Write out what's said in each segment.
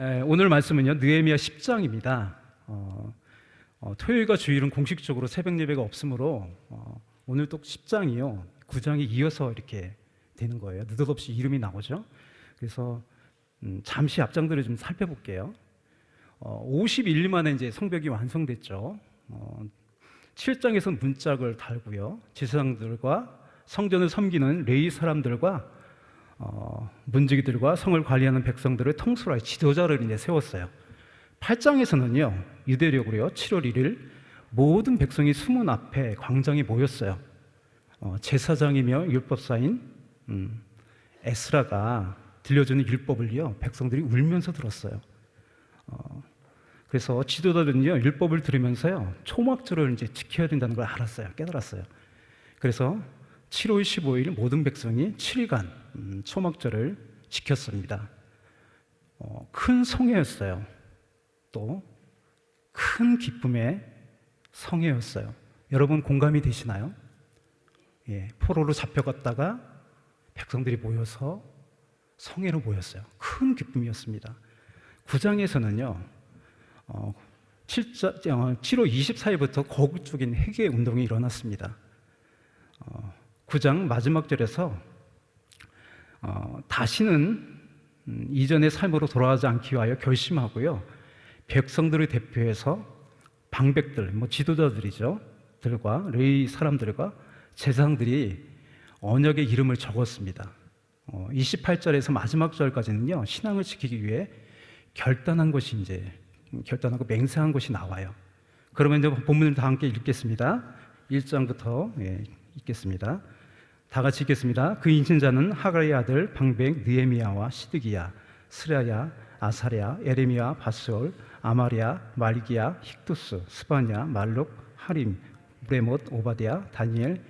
에, 오늘 말씀은요 느헤미야 10장입니다. 어, 어, 토요일과 주일은 공식적으로 새벽 예배가 없으므로 어, 오늘 또 10장이요 9장이 이어서 이렇게 되는 거예요. 느닷없이 이름이 나오죠. 그래서 음, 잠시 앞장들을 좀 살펴볼게요. 어, 51일 만에 이제 성벽이 완성됐죠. 어, 7장에서 문짝을 달고요. 제사장들과 성전을 섬기는 레이 사람들과 어, 문지기들과 성을 관리하는 백성들을 통솔할 지도자를 이제 세웠어요. 8장에서는요 유대력으로요 7월 1일 모든 백성이 수문 앞에 광장에 모였어요. 어, 제사장이며 율법사인 음, 에스라가 들려주는 율법을요 백성들이 울면서 들었어요. 어, 그래서 지도자들은요 율법을 들으면서요 초막절을 이제 지켜야 된다는 걸 알았어요 깨달았어요. 그래서 7월 15일 모든 백성이 7일간 음, 초막절을 지켰습니다. 어, 큰 성회였어요. 또 큰 기쁨의 성회였어요. 여러분 공감이 되시나요? 예, 포로로 잡혀갔다가 백성들이 모여서 성회로 모였어요. 큰 기쁨이었습니다. 9장에서는요, 어, 7자, 어, 7월 24일부터 거국적인 회개 운동이 일어났습니다. 어, 9장 마지막 절에서 어, 다시는 음, 이전의 삶으로 돌아가지 않기 위하여 결심하고요. 백성들을 대표해서 방백들, 뭐 지도자들이죠. 들과 레이 사람들과 제사장들이 언약의 이름을 적었습니다. 어, 28절에서 마지막 절까지는요. 신앙을 지키기 위해 결단한 것이 이제 결단하고 맹세한 것이 나와요. 그러면 이제 본문을 다 함께 읽겠습니다. 1장부터 예, 읽겠습니다. 다 같이 읽겠습니다. 그 인신자는 하가리의 아들 방백 느헤미야와 시드기야, 스라야, 아사랴, 에레미야, 바스올, 아마리아, 말기야, 힉두스, 스바냐, 말룩, 하림, 브레못, 오바디아, 다니엘,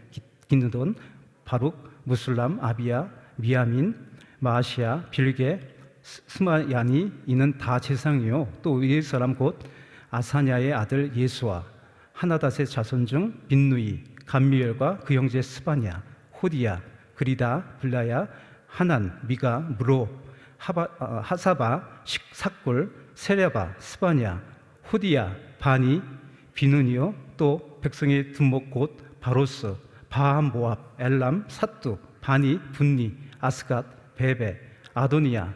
기느돈, 바룩, 무슬람, 아비야, 미야민, 마시아, 빌게, 스마야니 이는 다 제상이요 또 위의 사람 곧 아사냐의 아들 예수와 하나닷의 자손 중 빈누이, 감미엘과 그 형제 스바냐, 호디야, 그리다, 블라야, 하난, 미가, 무로, 하바, 아, 하사바, 식, 삭골, 세레바, 스바냐, 후디야, 바니, 비누니요, 또 백성의 두목 곧 바로스, 바함 모압, 엘람, 사뚜, 바니, 분니, 아스갓, 베베, 아도니아,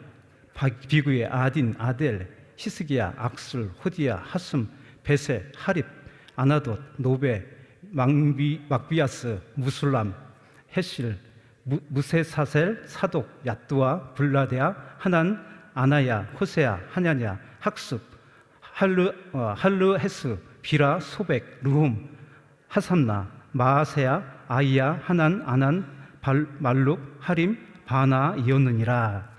바- 비구의 아딘, 아델, 히스기야, 악술, 호디야, 하숨, 베세, 하립, 아나돗, 노베, 막비, 막비아스, 무술람, 헤실, 무, 무세사셀, 사독, 야뚜아, 블라데아, 하난, 아나야, 호세야, 하냐냐, 학습, 할르, 어, 할르헤스, 비라, 소백, 루훔, 하삼나, 마아세야, 아이야, 하난, 아난, 발, 말룩, 하림, 바나 이었느니라.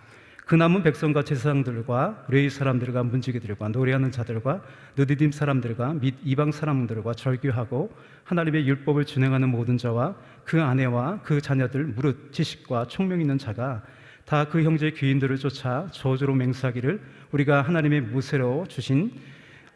그 남은 백성과 제사장들과 레이 사람들과 문지기들과 노래하는 자들과 느디딤 사람들과 및 이방 사람들과 절규하고 하나님의 율법을 준행하는 모든 자와 그 아내와 그 자녀들 무릇 지식과 총명 있는 자가 다 그 형제 귀인들을 쫓아 저주로 맹세하기를 우리가 하나님의 무쇠로 주신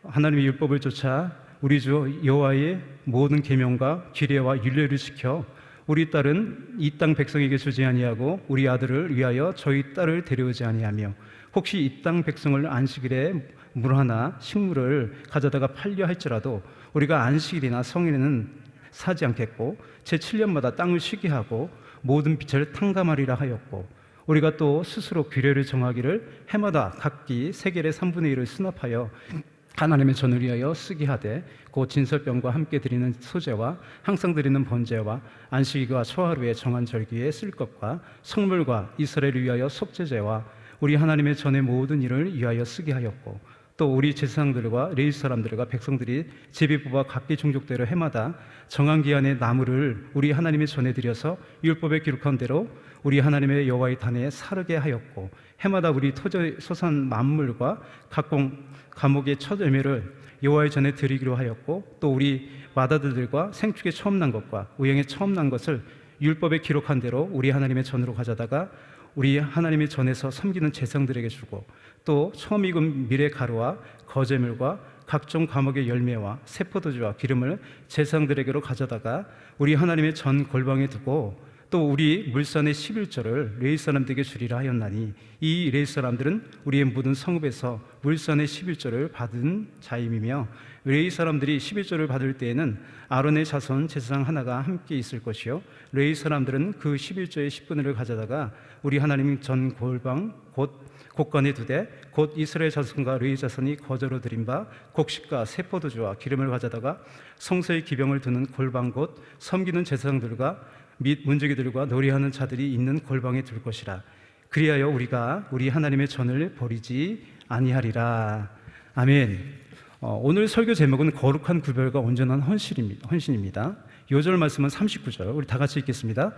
하나님의 율법을 쫓아 우리 주 여호와의 모든 계명과 규례와 율례를 지켜 우리 딸은 이 땅 백성에게 주지 아니하고 우리 아들을 위하여 저희 딸을 데려오지 아니하며 혹시 이 땅 백성을 안식일에 물 하나 식물을 가져다가 팔려 할지라도 우리가 안식일이나 성일에는 사지 않겠고 제 7년마다 땅을 쉬게 하고 모든 빛을 탕감하리라 하였고 우리가 또 스스로 규례를 정하기를 해마다 각기 세겔의 3분의 1을 수납하여 하나님의 전을 위하여 쓰게 하되 곧 진설병과 함께 드리는 소제와 항상 드리는 번제와 안식일과 초하루에 정한 절기에 쓸 것과 성물과 이스라엘을 위하여 속죄제와 우리 하나님의 전의 모든 일을 위하여 쓰게 하였고 또 우리 제사장들과 레위 사람들과 백성들이 제비 뽑아 각기 종족대로 해마다 정한 기한의 나무를 우리 하나님의 전에 드려서 율법에 기록한 대로 우리 하나님의 여호와의 단에 사르게 하였고 해마다 우리 토저 소산 만물과 각공 감옥의 첫 열매를 여호와의 전에 드리기로 하였고 또 우리 마다들과 생축에 처음 난 것과 우영에 처음 난 것을 율법에 기록한 대로 우리 하나님의 전으로 가져다가 우리 하나님의 전에서 섬기는 제상들에게 주고 또 처음 익은 미래 가루와 거제물과 각종 과목의 열매와 세포도주와 기름을 제상들에게로 가져다가 우리 하나님의 전 골방에 두고 또 우리 물산의 11조를 레위 사람들에게 주리라 하였나니 이 레위 사람들은 우리의 모든 성읍에서 물산의 11조를 받은 자임이며 레위 사람들이 11조를 받을 때에는 아론의 자손 제사장 하나가 함께 있을 것이요 레위 사람들은 그 11조의 10분을 가져다가 우리 하나님 전 골방 곧 곡간에 두되 곧 이스라엘 자손과 레위 자손이 거저로 드린 바 곡식과 세포도주와 기름을 가져다가 성소의 기병을 두는 골방 곧 섬기는 제사장들과 및 문지기들과 놀이하는 자들이 있는 골방에 둘 것이라 그리하여 우리가 우리 하나님의 전을 버리지 아니하리라 아멘. 어, 오늘 설교 제목은 거룩한 구별과 온전한 헌신입니다. 헌신입니다. 요절 말씀은 39절. 우리 다 같이 읽겠습니다.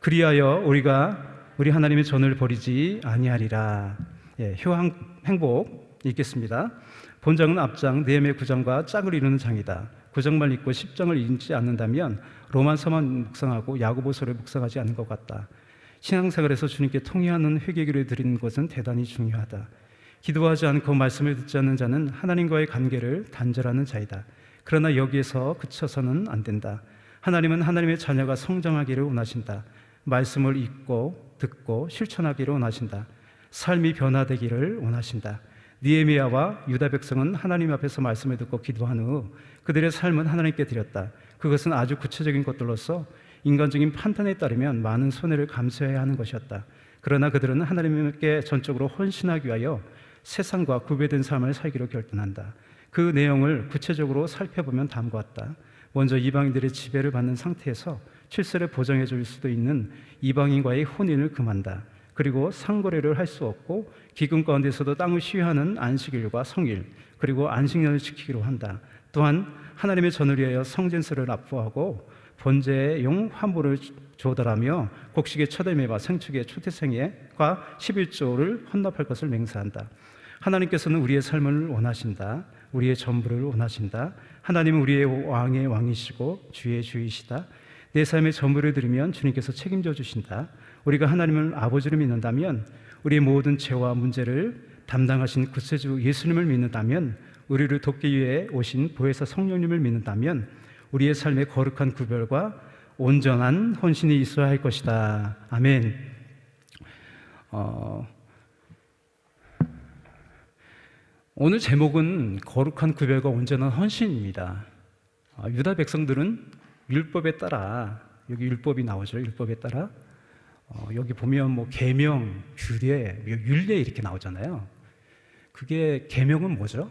그리하여 우리가 우리 하나님의 전을 버리지 아니하리라. 예, 효행 행복 읽겠습니다. 본장은 앞장, 네메 구장과 짝을 이루는 장이다. 구장만 읽고 십장을 읽지 않는다면 로만서만 묵상하고 야고보서를 묵상하지 않는 것 같다. 신앙생활에서 주님께 통회하는 회개기를 드리는 것은 대단히 중요하다. 기도하지 않고 말씀을 듣지 않는 자는 하나님과의 관계를 단절하는 자이다. 그러나 여기에서 그쳐서는 안 된다. 하나님은 하나님의 자녀가 성장하기를 원하신다. 말씀을 읽고 듣고 실천하기를 원하신다. 삶이 변화되기를 원하신다. 니에미아와 유다 백성은 하나님 앞에서 말씀을 듣고 기도한 후 그들의 삶은 하나님께 드렸다. 그것은 아주 구체적인 것들로서 인간적인 판단에 따르면 많은 손해를 감수해야 하는 것이었다. 그러나 그들은 하나님께 전적으로 헌신하기 위하여 세상과 구별된 삶을 살기로 결단한다. 그 내용을 구체적으로 살펴보면 다음과 같다. 먼저 이방인들의 지배를 받는 상태에서 출세를 보장해 줄 수도 있는 이방인과의 혼인을 금한다. 그리고 상거래를 할 수 없고 기금 가운데서도 땅을 시위하는 안식일과 성일 그리고 안식년을 지키기로 한다. 또한 하나님의 전을 위하여 성전세를 납부하고 번제용 화물을 조달하며 곡식의 첫애매와 생축의 초태생애과 11조를 헌납할 것을 맹세한다. 하나님께서는 우리의 삶을 원하신다. 우리의 전부를 원하신다. 하나님은 우리의 왕의 왕이시고 주의 주이시다. 내 삶의 전부를 들으면 주님께서 책임져 주신다. 우리가 하나님을 아버지로 믿는다면 우리의 모든 죄와 문제를 담당하신 구세주 예수님을 믿는다면 우리를 돕기 위해 오신 보혜사 성령님을 믿는다면 우리의 삶의 거룩한 구별과 온전한 헌신이 있어야 할 것이다. 아멘. 어, 오늘 제목은 거룩한 구별과 온전한 헌신입니다. 아, 유다 백성들은 율법에 따라 여기 율법이 나오죠. 율법에 따라 어, 여기 보면 뭐 계명, 규례, 율례 이렇게 나오잖아요. 그게 계명은 뭐죠?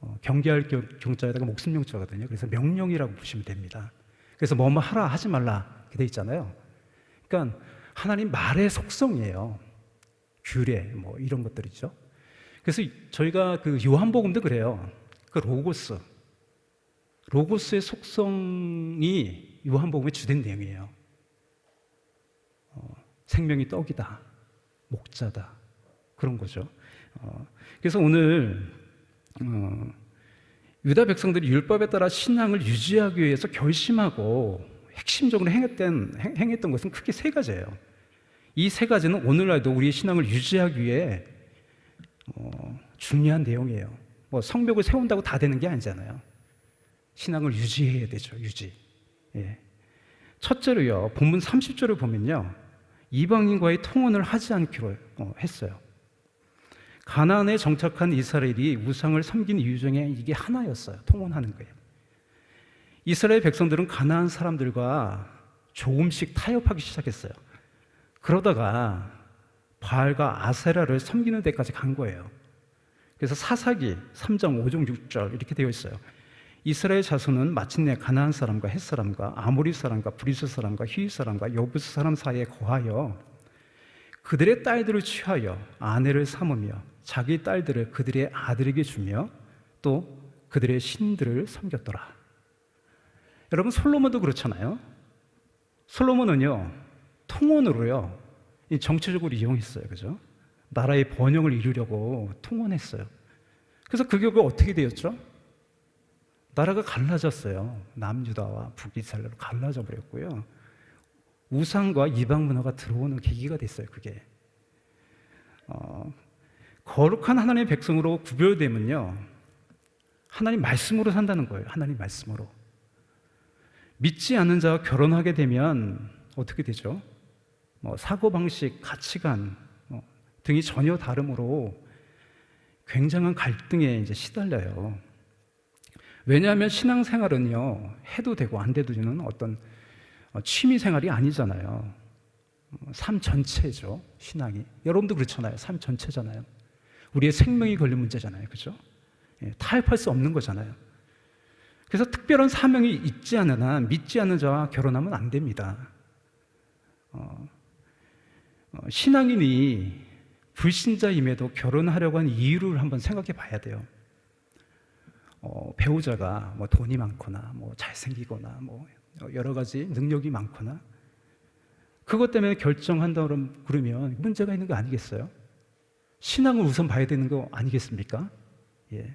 어, 경계할 경- 경자에다가 목숨명자거든요. 그래서 명령이라고 보시면 됩니다. 그래서 뭐뭐 하라 하지 말라 이렇게 돼 있잖아요. 그러니까 하나님 말의 속성이에요. 규례 뭐 이런 것들이죠. 그래서 저희가 그 요한복음도 그래요. 그 로고스 로고스의 속성이 요한복음의 주된 내용이에요. 어, 생명이 떡이다, 목자다 그런 거죠. 어, 그래서 오늘 어, 유다 백성들이 율법에 따라 신앙을 유지하기 위해서 결심하고 핵심적으로 행했던, 행- 행했던 것은 크게 세 가지예요. 이 세 가지는 오늘날도 우리의 신앙을 유지하기 위해 어, 중요한 내용이에요. 뭐 성벽을 세운다고 다 되는 게 아니잖아요. 신앙을 유지해야 되죠. 유지. 예. 첫째로요. 본문 30절을 보면요. 이방인과의 통혼을 하지 않기로 어, 했어요. 가나안에 정착한 이스라엘이 우상을 섬긴 이유 중에 이게 하나였어요. 통혼하는 거예요. 이스라엘 백성들은 가나안 사람들과 조금씩 타협하기 시작했어요. 그러다가 바알과 아세라를 섬기는 데까지 간 거예요. 그래서 사사기 3장 5종 6절 이렇게 되어 있어요. 이스라엘 자손은 마침내 가나안 사람과 헷 사람과 아모리 사람과 브리스 사람과 히위 사람과 여부스 사람 사이에 거하여 그들의 딸들을 취하여 아내를 삼으며 자기 딸들을 그들의 아들에게 주며 또 그들의 신들을 섬겼더라. 여러분 솔로몬도 그렇잖아요. 솔로몬은요 통혼으로요 이 정치적으로 이용했어요, 그죠? 나라의 번영을 이루려고 통혼했어요. 그래서 그 결과 어떻게 되었죠? 나라가 갈라졌어요. 남유다와 북이스라엘로 갈라져 버렸고요. 우상과 이방 문화가 들어오는 계기가 됐어요. 그게 어, 거룩한 하나님의 백성으로 구별되면요, 하나님 말씀으로 산다는 거예요. 하나님 말씀으로 믿지 않는 자와 결혼하게 되면 어떻게 되죠? 뭐 사고 방식, 가치관 뭐 등이 전혀 다르므로 굉장한 갈등에 이제 시달려요. 왜냐하면 신앙생활은요 해도 되고 안 돼도 되는 어떤 어, 취미 생활이 아니잖아요. 어, 삶 전체죠 신앙이. 여러분도 그렇잖아요. 삶 전체잖아요. 우리의 생명이 걸린 문제잖아요. 그죠? 예, 타협할 수 없는 거잖아요. 그래서 특별한 사명이 있지 않은 한 믿지 않는 자와 결혼하면 안 됩니다. 어, 어, 신앙인이 불신자임에도 결혼하려고 하는 이유를 한번 생각해 봐야 돼요. 어, 배우자가 뭐 돈이 많거나 뭐 잘생기거나 뭐 여러 가지 능력이 많거나 그것 때문에 결정한다 그러면 문제가 있는 거 아니겠어요? 신앙을 우선 봐야 되는 거 아니겠습니까? 예.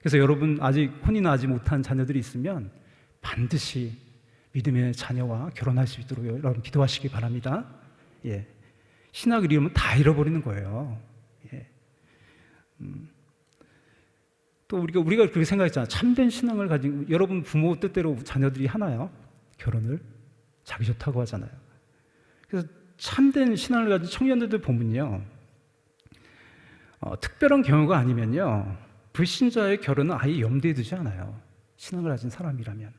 그래서 여러분 아직 혼인하지 못한 자녀들이 있으면 반드시 믿음의 자녀와 결혼할 수 있도록 여러분 기도하시기 바랍니다. 예. 신학을 잃으면 다 잃어버리는 거예요. 예. 음. 또 우리가 우리가 그렇게 생각했잖아. 참된 신앙을 가진 여러분 부모 뜻대로 자녀들이 하나요? 결혼을 자기 좋다고 하잖아요. 그래서 참된 신앙을 가진 청년들들 보면요. 어, 특별한 경우가 아니면요. 불신자의 결혼은 아예 염두에 두지 않아요. 신앙을 가진 사람이라면.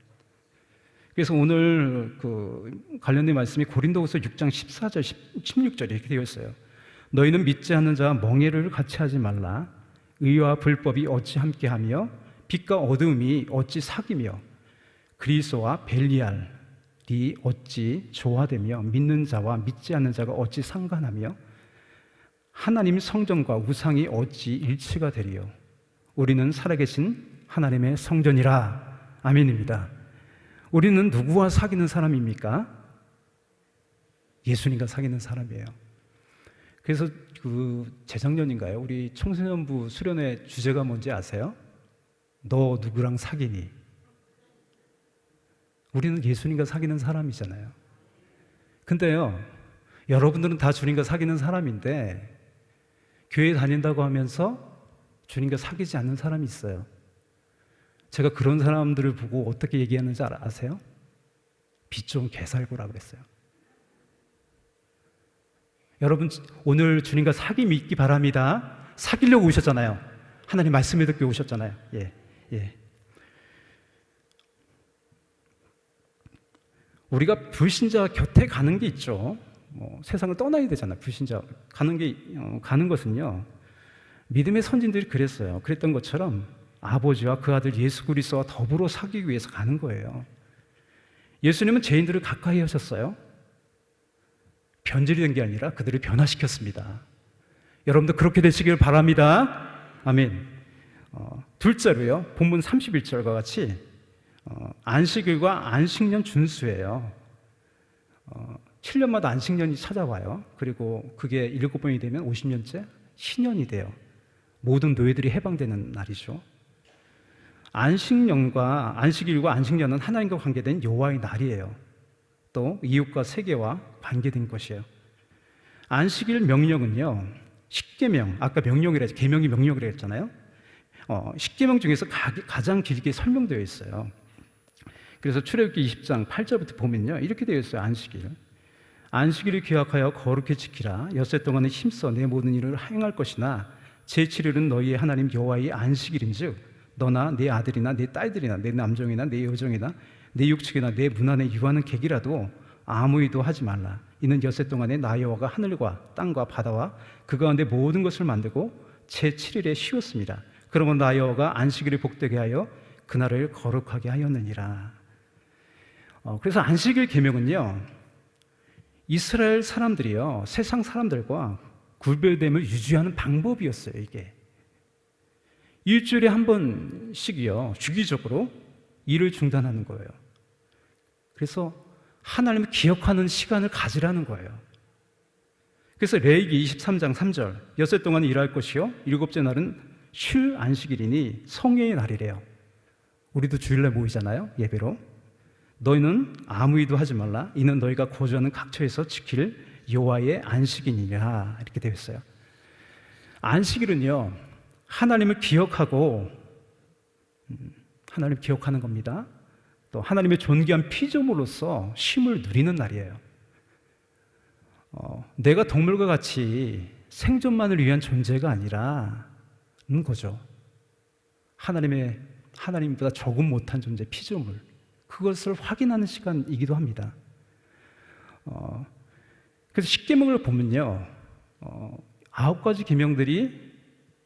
그래서 오늘 그 관련된 말씀이 고린도후서 6장 14절 16절 이렇게 되어 있어요. 너희는 믿지 않는 자와 멍해를 같이 하지 말라. 의와 불법이 어찌 함께하며 빛과 어둠이 어찌 사귀며 그리스도와 벨리알 이 어찌 조화되며 믿는 자와 믿지 않는 자가 어찌 상관하며 하나님 성전과 우상이 어찌 일치가 되리요 우리는 살아계신 하나님의 성전이라 아멘입니다. 우리는 누구와 사귀는 사람입니까? 예수님과 사귀는 사람이에요. 그래서 그 재작년인가요? 우리 청소년부 수련회 주제가 뭔지 아세요? 너 누구랑 사귀니? 우리는 예수님과 사귀는 사람이잖아요. 근데요, 여러분들은 다 주님과 사귀는 사람인데 교회 다닌다고 하면서 주님과 사귀지 않는 사람이 있어요. 제가 그런 사람들을 보고 어떻게 얘기하는지 알- 아세요? 빚 좋은 개살구라 그랬어요. 여러분 오늘 주님과 사귐이 있기 바랍니다. 사귀려고 오셨잖아요. 하나님 말씀을 듣고 오셨잖아요. 예, 예. 우리가 불신자 곁에 가는 게 있죠. 뭐 세상을 떠나야 되잖아요. 불신자 가는 게 어, 가는 것은요. 믿음의 선진들이 그랬어요. 그랬던 것처럼 아버지와 그 아들 예수 그리스도와 더불어 사귀기 위해서 가는 거예요. 예수님은 죄인들을 가까이 하셨어요. 변질이 된 게 아니라 그들을 변화시켰습니다. 여러분도 그렇게 되시길 바랍니다. 아멘. 어, 둘째로요. 본문 31절과 같이 어, 안식일과 안식년 준수예요. 어, 7년마다 안식년이 찾아와요. 그리고 그게 일곱 번이 되면 50년째 신년이 돼요. 모든 노예들이 해방되는 날이죠. 안식년과 안식일과 안식년은 하나님과 관계된 여호와의 날이에요. 또 이웃과 세계와 관계된 것이에요. 안식일 명령은요. 십계명 아까 명령이라 했 계명이 명령이라 했잖아요. 어, 십계명 중에서 가, 가장 길게 설명되어 있어요. 그래서 출애굽기 20장 8절부터 보면요. 이렇게 되어 있어요. 안식일. 안식일을 기억하여 거룩히 지키라. 엿새 동안에 힘써 내 모든 일을 행할 것이나 제7일은 너희의 하나님 여호와의 안식일인즉 너나 네 아들이나 네 딸들이나 내 남종이나 내 여종이나 내 육축이나 내 문 안에 유하는 객이라도 아무 일도 하지 말라. 이는 엿새 동안에 나 여호와가 하늘과 땅과 바다와 그 가운데 모든 것을 만들고 제7일에 쉬었습니다. 그러면 나 여호와가 안식일을 복되게 하여 그날을 거룩하게 하였느니라. 어, 그래서 안식일 계명은요. 이스라엘 사람들이요. 세상 사람들과 구별됨을 유지하는 방법이었어요, 이게. 일주일에 한 번씩이요. 주기적으로 일을 중단하는 거예요. 그래서 하나님을 기억하는 시간을 가지라는 거예요. 그래서 레이기 23장 3절 여섯 동안 일할 것이요 일곱째 날은 쉴 안식일이니 성령의 날이래요. 우리도 주일날 모이잖아요 예배로. 너희는 아무 일도 하지 말라. 이는 너희가 거주하는 각처에서 지킬 여호와의 안식이니라 이렇게 되어 있어요. 안식일은요 하나님을 기억하고 음, 하나님 기억하는 겁니다. 또 하나님의 존귀한 피조물로서 쉼을 누리는 날이에요. 어, 내가 동물과 같이 생존만을 위한 존재가 아니라는 거죠. 하나님의 하나님보다 조금 못한 존재 피조물 그것을 확인하는 시간이기도 합니다. 어, 그래서 십계명을 보면요, 어, 아홉 가지 계명들이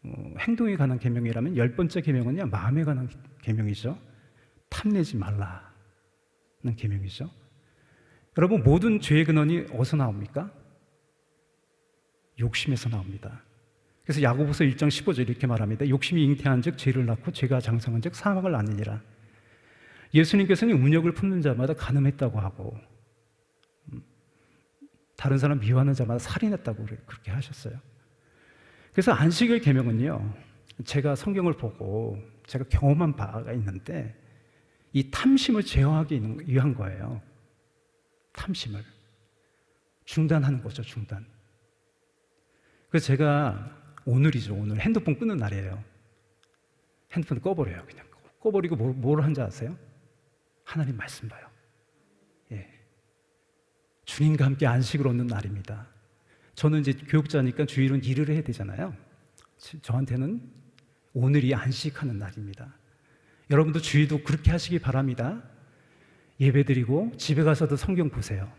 어, 행동에 관한 계명이라면 열 번째 계명은요 마음에 관한 계명이죠. 탐내지 말라는 계명이죠. 여러분 모든 죄의 근원이 어디서 나옵니까? 욕심에서 나옵니다. 그래서 야고보서 1장 15절 이렇게 말합니다. 욕심이 잉태한즉 죄를 낳고 죄가 장성한즉 사망을 낳느니라. 예수님께서는 운역을 품는 자마다 간음했다고 하고 음, 다른 사람 미워하는 자마다 살인했다고 그렇게 하셨어요. 그래서 안식일 계명은요. 제가 성경을 보고 제가 경험한 바가 있는데 이 탐심을 제어하기 위한 거예요. 탐심을 중단하는 거죠, 중단. 그래서 제가 오늘이죠, 오늘 핸드폰 끊는 날이에요. 핸드폰 꺼버려요, 그냥 꺼버리고 뭐, 뭘 한지 아세요? 하나님 말씀 봐요. 예, 주님과 함께 안식을 얻는 날입니다. 저는 이제 교육자니까 주일은 일을 해야 되잖아요. 저한테는 오늘이 안식하는 날입니다. 여러분도 주일도 그렇게 하시기 바랍니다. 예배 드리고 집에 가서도 성경 보세요.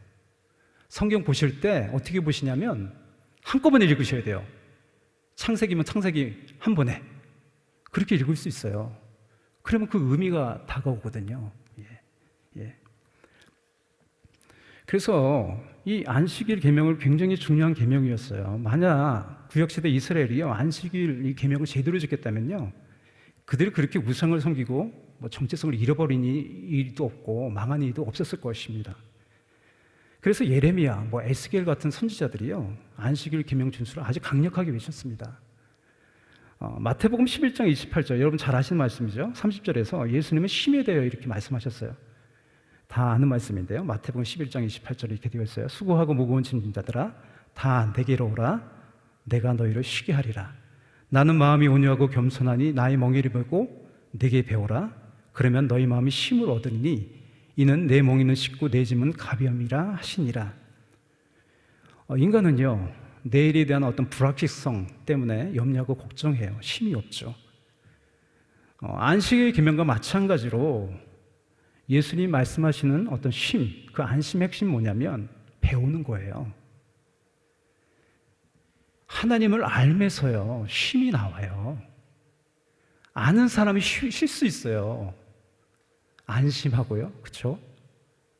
성경 보실 때 어떻게 보시냐면 한꺼번에 읽으셔야 돼요. 창세기면 창세기 한 번에. 그렇게 읽을 수 있어요. 그러면 그 의미가 다가오거든요. 예. 예. 그래서 이 안식일 계명을 굉장히 중요한 계명이었어요. 만약 구약 시대 이스라엘이요 안식일 이 계명을 제대로 지켰다면요, 그들이 그렇게 우상을 섬기고 뭐 정체성을 잃어버린 일도 없고 망한 일도 없었을 것입니다. 그래서 예레미야, 뭐 에스겔 같은 선지자들이요 안식일 계명 준수를 아주 강력하게 외쳤습니다. 어, 마태복음 11장 28절 여러분 잘 아시는 말씀이죠. 30절에서 예수님은 쉼에 대하여 이렇게 말씀하셨어요. 다 아는 말씀인데요. 마태복음 11장 28절에 이렇게 되어 있어요. 수고하고 무거운 짐진 자들아 다 내게로 오라 내가 너희를 쉬게 하리라. 나는 마음이 온유하고 겸손하니 나의 멍에를 보고 내게 배우라. 그러면 너희 마음이 쉼을 얻으니 이는 내 멍에는 씻고 내 짐은 가벼움이라 하시니라. 어, 인간은요 내일에 대한 어떤 불확실성 때문에 염려하고 걱정해요. 쉼이 없죠. 어, 안식의 계명과 마찬가지로 예수님 말씀하시는 어떤 쉼, 그 안심 핵심 뭐냐면 배우는 거예요. 하나님을 알면서요, 쉼이 나와요. 아는 사람이 쉴 수 있어요. 안심하고요. 그쵸?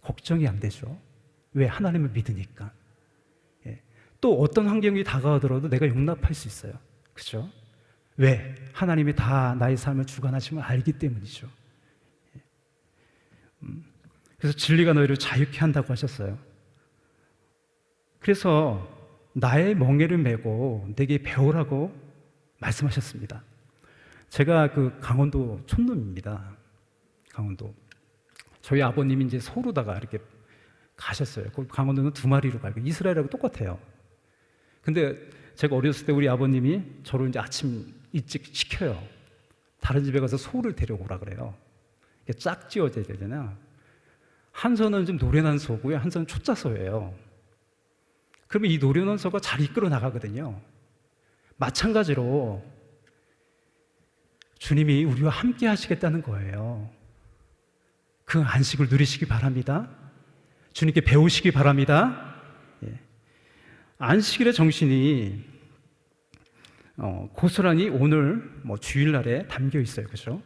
걱정이 안 되죠. 왜? 하나님을 믿으니까. 예. 또 어떤 환경이 다가오더라도 내가 용납할 수 있어요. 그죠? 왜? 하나님이 다 나의 삶을 주관하심을 알기 때문이죠. 그래서 진리가 너희를 자유케 한다고 하셨어요. 그래서 나의 멍에를 메고 내게 배우라고 말씀하셨습니다. 제가 그 강원도 촌놈입니다. 강원도. 저희 아버님이 이제 서로다가 이렇게 가셨어요. 그 강원도는 두 마리로 가고 이스라엘하고 똑같아요. 근데 제가 어렸을 때 우리 아버님이 저를 이제 아침 일찍 시켜요. 다른 집에 가서 소를 데려오라 그래요. 짝 지어져야 되잖아요. 한 선은 좀 노련한 소고요, 한 선은 초짜 소예요. 그러면 이 노련한 소가 잘 이끌어 나가거든요. 마찬가지로 주님이 우리와 함께 하시겠다는 거예요. 그 안식을 누리시기 바랍니다. 주님께 배우시기 바랍니다. 예. 안식일의 정신이 어, 고스란히 오늘 뭐 주일날에 담겨 있어요. 그죠?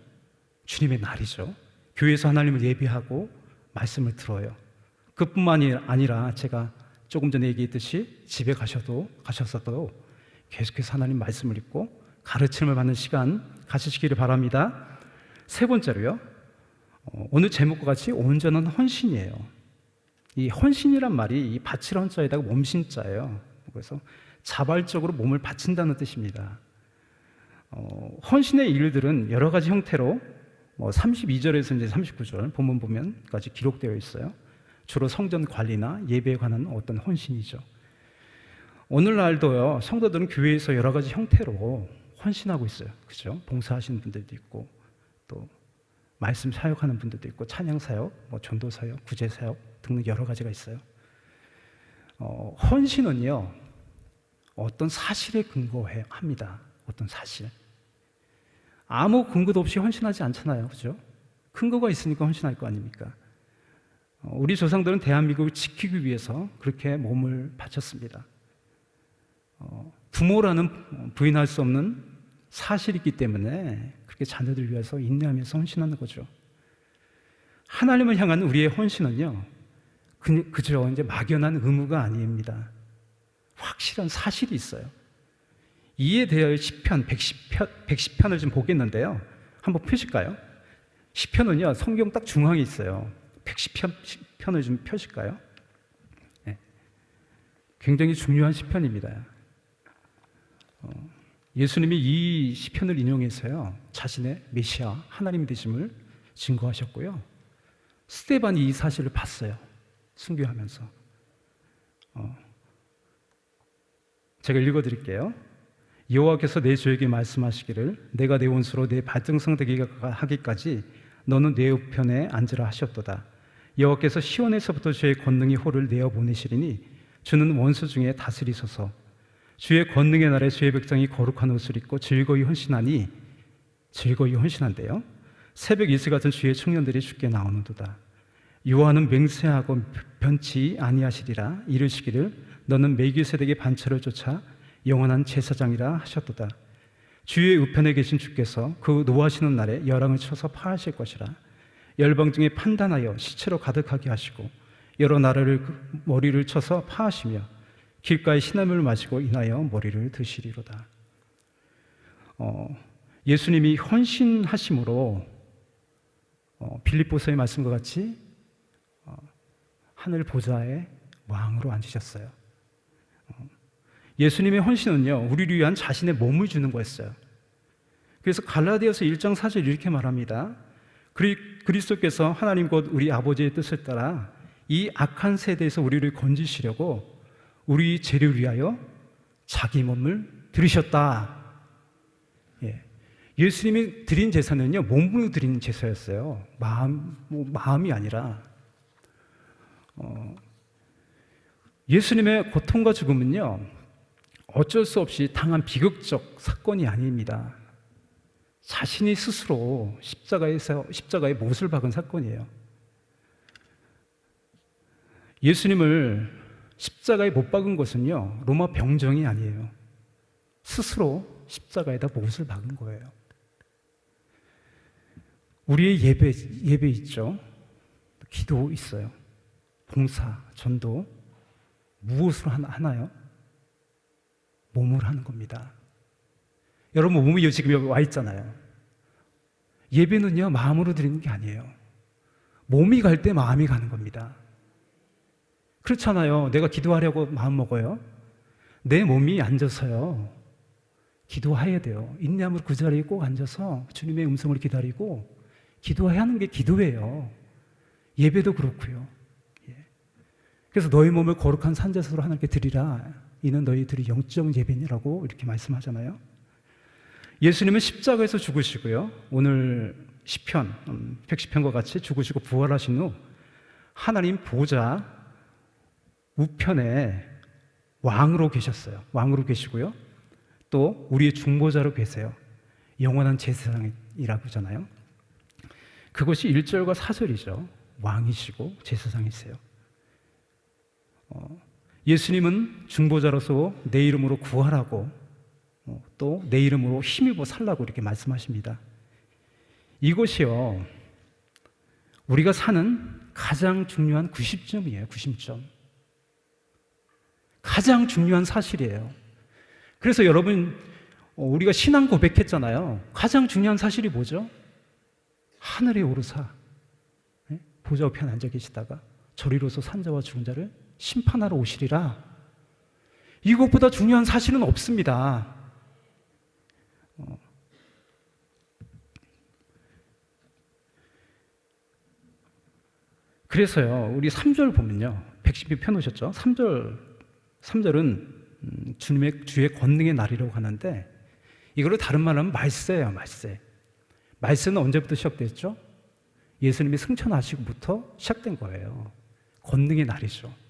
주님의 날이죠. 교회에서 하나님을 예비하고 말씀을 들어요. 그뿐만이 아니라 제가 조금 전에 얘기했듯이 집에 가셔도 가셨어도 계속해서 하나님 말씀을 읽고 가르침을 받는 시간 가지시기를 바랍니다. 세 번째로요. 어, 오늘 제목과 같이 온전한 헌신이에요. 이 헌신이란 말이 이 바치란 자에다가 몸신자예요. 그래서 자발적으로 몸을 바친다는 뜻입니다. 어, 헌신의 일들은 여러 가지 형태로 뭐 32절에서 이제 39절 본문 보면까지 기록되어 있어요. 주로 성전 관리나 예배에 관한 어떤 헌신이죠. 오늘날도요 성도들은 교회에서 여러 가지 형태로 헌신하고 있어요. 그죠? 봉사하시는 분들도 있고 또 말씀 사역하는 분들도 있고 찬양 사역, 뭐 전도 사역, 구제 사역 등등 여러 가지가 있어요. 어, 헌신은요 어떤 사실에 근거해 합니다. 어떤 사실. 아무 근거도 없이 헌신하지 않잖아요, 그죠? 근거가 있으니까 헌신할 거 아닙니까? 어, 우리 조상들은 대한민국을 지키기 위해서 그렇게 몸을 바쳤습니다. 어, 부모라는 부인할 수 없는 사실이기 때문에 그렇게 자녀들 위해서 인내하면서 헌신하는 거죠. 하나님을 향한 우리의 헌신은요, 그, 그저 이제 막연한 의무가 아닙니다. 확실한 사실이 있어요. 이에 대하여 시편 110편, 110편을 좀 보겠는데요. 한번 펴실까요? 시편은요, 성경 딱 중앙에 있어요. 110편, 편을 좀 펴실까요? 네. 굉장히 중요한 시편입니다. 어, 예수님이 이 시편을 인용해서요, 자신의 메시아, 하나님 되심을 증거하셨고요. 스테반이 이 사실을 봤어요. 순교하면서. 어, 제가 읽어드릴게요. 여호와께서 내 주에게 말씀하시기를 내가 내 원수로 내 발등상 되게 하기까지 너는 내 우편에 앉으라 하셨도다. 여호와께서 시온에서부터 주의 권능이 호를 내어 보내시리니 주는 원수 중에 다스리소서. 주의 권능의 날에 주의 백성이 거룩한 옷을 입고 즐거이 헌신하니 즐거이 헌신한대요. 새벽 이슬 같은 주의 청년들이 죽게 나오는도다. 요한은 맹세하고 변치 아니하시리라 이르시기를 너는 메기세덱의 반차를 쫓아 영원한 제사장이라 하셨도다. 주의 우편에 계신 주께서 그 노하시는 날에 열왕을 쳐서 파하실 것이라. 열방 중에 판단하여 시체로 가득하게 하시고 여러 나라를 그 머리를 쳐서 파하시며 길가에 시나물을 마시고 인하여 머리를 드시리로다. 어, 예수님이 헌신하심으로 어, 빌립보서의 말씀과 같이 어, 하늘 보좌의 왕으로 앉으셨어요. 어, 예수님의 헌신은요, 우리를 위한 자신의 몸을 주는 거였어요. 그래서 갈라디아서 1장 4절 이렇게 말합니다. 그리, 그리스도께서 하나님 곧 우리 아버지의 뜻을 따라 이 악한 세대에서 우리를 건지시려고 우리 죄를 위하여 자기 몸을 들으셨다. 예. 예수님이 드린 제사는요, 몸으로 드린 제사였어요. 마음, 뭐 마음이 아니라. 어, 예수님의 고통과 죽음은요, 어쩔 수 없이 당한 비극적 사건이 아닙니다. 자신이 스스로 십자가에서 십자가에 못을 박은 사건이에요. 예수님을 십자가에 못 박은 것은요 로마 병정이 아니에요. 스스로 십자가에다 못을 박은 거예요. 우리의 예배 예배 있죠. 기도 있어요. 봉사, 전도 무엇으로 하나요? 몸으로 하는 겁니다. 여러분 몸이 지금 여기 와 있잖아요. 예배는요 마음으로 드리는 게 아니에요. 몸이 갈 때 마음이 가는 겁니다. 그렇잖아요. 내가 기도하려고 마음 먹어요. 내 몸이 앉아서요. 기도해야 돼요. 인내함으로 그 자리에 꼭 앉아서 주님의 음성을 기다리고 기도해야 하는 게 기도예요. 예배도 그렇고요. 예. 그래서 너희 몸을 거룩한 산제사로 하나님께 드리라. 이는 너희들이 영적 예배니라고 이렇게 말씀하잖아요. 예수님은 십자가에서 죽으시고요. 오늘 시편 110편과 음, 같이 죽으시고 부활하신 후 하나님 보좌 우편에 왕으로 계셨어요. 왕으로 계시고요. 또 우리의 중보자로 계세요. 영원한 제사장이라고 하잖아요. 그것이 1절과 4절이죠. 왕이시고 제사장이세요. 어, 예수님은 중보자로서 내 이름으로 구하라고 어, 또내 이름으로 힘입어 살라고 이렇게 말씀하십니다. 이것이요. 우리가 사는 가장 중요한 90점이에요. 90점. 가장 중요한 사실이에요. 그래서 여러분, 어, 우리가 신앙 고백했잖아요. 가장 중요한 사실이 뭐죠? 하늘에 오르사 네? 보좌 우편 앉아 계시다가 저리로서 산자와 죽은 자를 심판하러 오시리라. 이것보다 중요한 사실은 없습니다. 어. 그래서요, 우리 3절 보면요. 110이 펴놓으셨죠? 3절 3절은 음, 주님의 주의 권능의 날이라고 하는데 이걸로 다른 말하면 말세예요, 말세. 말세는 언제부터 시작됐죠? 예수님이 승천하시고부터 시작된 거예요. 권능의 날이죠.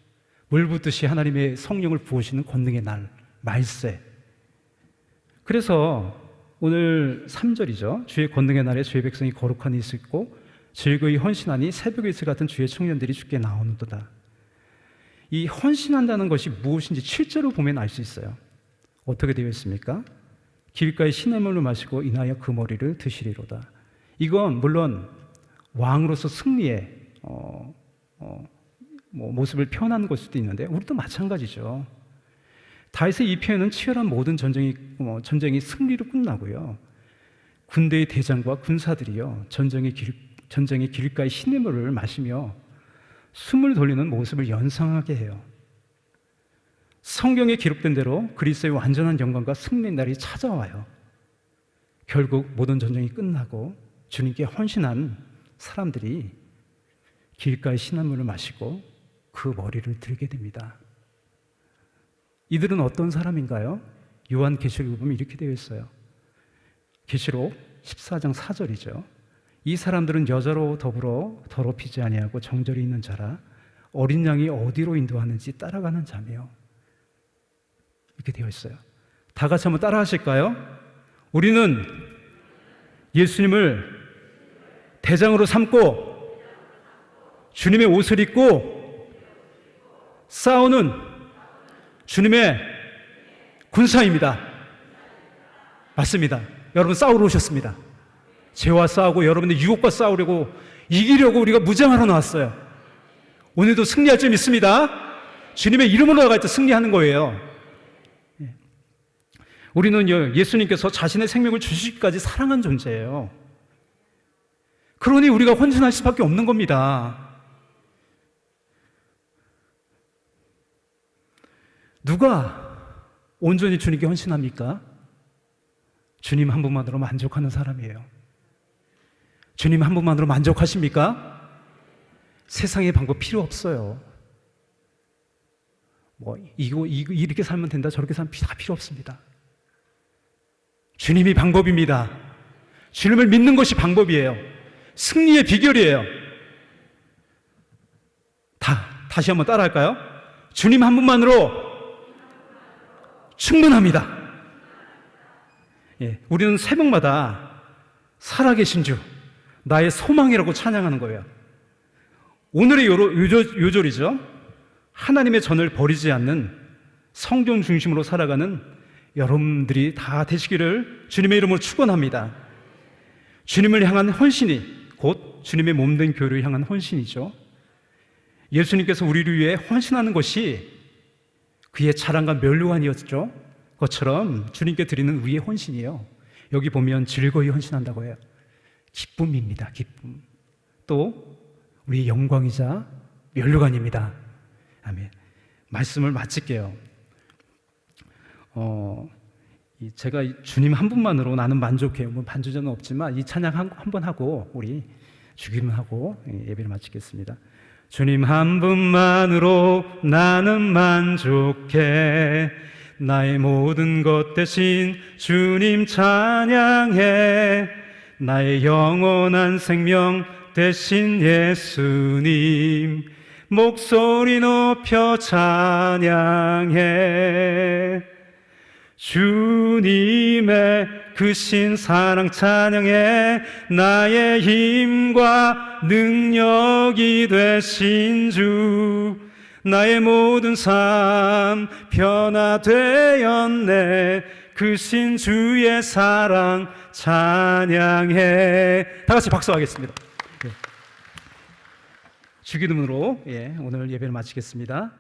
물 붓듯이 하나님의 성령을 부으시는 권능의 날, 말세. 그래서 오늘 3절이죠. 주의 권능의 날에 주의 백성이 거룩한 이수 있고 즐거이 헌신하니 새벽의 이슬 같은 주의 청년들이 주께 나오는도다. 이 헌신한다는 것이 무엇인지 실제로 보면 알 수 있어요. 어떻게 되어 있습니까? 길가에 시냇물을 마시고 인하여 그 머리를 드시리로다. 이건 물론 왕으로서 승리의 어, 어, 뭐 모습을 표현하는 걸 수도 있는데 우리도 마찬가지죠. 다윗의 이 표현은 치열한 모든 전쟁이 어, 전쟁이 승리로 끝나고요. 군대의 대장과 군사들이요 전쟁의 길 전쟁의 길가의 시냇물을 마시며 숨을 돌리는 모습을 연상하게 해요. 성경에 기록된 대로 그리스도의 완전한 영광과 승리의 날이 찾아와요. 결국 모든 전쟁이 끝나고 주님께 헌신한 사람들이 길가의 시냇물을 마시고 그 머리를 들게 됩니다. 이들은 어떤 사람인가요? 요한 계시록에 보면 이렇게 되어 있어요. 계시록 14장 4절이죠. 이 사람들은 여자로 더불어 더럽히지 아니하고 정절이 있는 자라 어린 양이 어디로 인도하는지 따라가는 자며 이렇게 되어 있어요. 다 같이 한번 따라 하실까요? 우리는 예수님을 대장으로 삼고 주님의 옷을 입고 싸우는 주님의 군사입니다. 맞습니다. 여러분 싸우러 오셨습니다. 죄와 싸우고 여러분의 유혹과 싸우려고 이기려고 우리가 무장하러 나왔어요. 오늘도 승리할 점 있습니다. 주님의 이름으로 나갈 때 승리하는 거예요. 예. 우리는 예수님께서 자신의 생명을 주시기까지 사랑한 존재예요. 그러니 우리가 헌신할 수밖에 없는 겁니다. 누가 온전히 주님께 헌신합니까? 주님 한 분만으로 만족하는 사람이에요. 주님 한 분만으로 만족하십니까? 세상의 방법 필요 없어요. 뭐 이거, 이거 이렇게 살면 된다 저렇게 살면 다 필요 없습니다. 주님이 방법입니다. 주님을 믿는 것이 방법이에요. 승리의 비결이에요. 다 다시 한번 따라할까요? 주님 한 분만으로 충분합니다. 예, 우리는 새벽마다 살아계신 주, 나의 소망이라고 찬양하는 거예요. 오늘의 요절, 요절이죠. 하나님의 전을 버리지 않는 성경 중심으로 살아가는 여러분들이 다 되시기를 주님의 이름으로 축원합니다. 주님을 향한 헌신이 곧 주님의 몸된 교회를 향한 헌신이죠. 예수님께서 우리를 위해 헌신하는 것이 그의 자랑과 멸류관이었죠. 것처럼 주님께 드리는 우리의 헌신이에요. 여기 보면 즐거이 헌신한다고 해요. 기쁨입니다. 기쁨. 또 우리 영광이자 멸류관입니다. 아멘. 말씀을 마칠게요. 어, 제가 주님 한 분만으로 나는 만족해요. 뭐 반주자는 없지만 이 찬양 한 번 하고 우리 주기만 하고 예배를 마치겠습니다. 주님 한 분만으로 나는 만족해. 나의 모든 것 대신 주님 찬양해. 나의 영원한 생명 대신 예수님 목소리 높여 찬양해. 주님의 그 신 사랑 찬양해 나의 힘과 능력이 되신 주 나의 모든 삶 변화되었네 그 신 주의 사랑 찬양해 다 같이 박수하겠습니다. 예. 주기도문으로 예, 오늘 예배를 마치겠습니다.